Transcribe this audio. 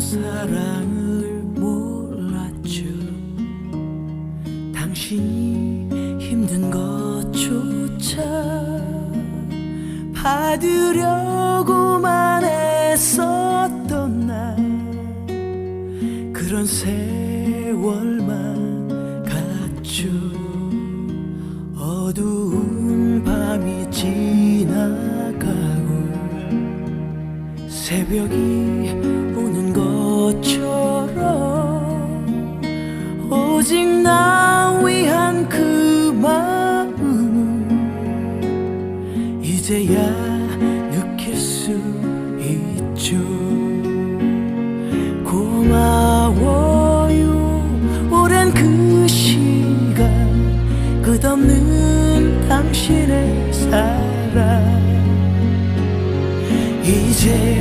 사랑을 몰랐죠. 당신이 힘든 것조차 받으려고만 했었던 날. 그런 세월만 갔죠. 어두운 밤이 지나가고 새벽이 오는 오직 나 위한 그 마음은 이제야 느낄 수 있죠. 고마워요. 오랜 그 시간 끝없는 당신의 사랑. 이제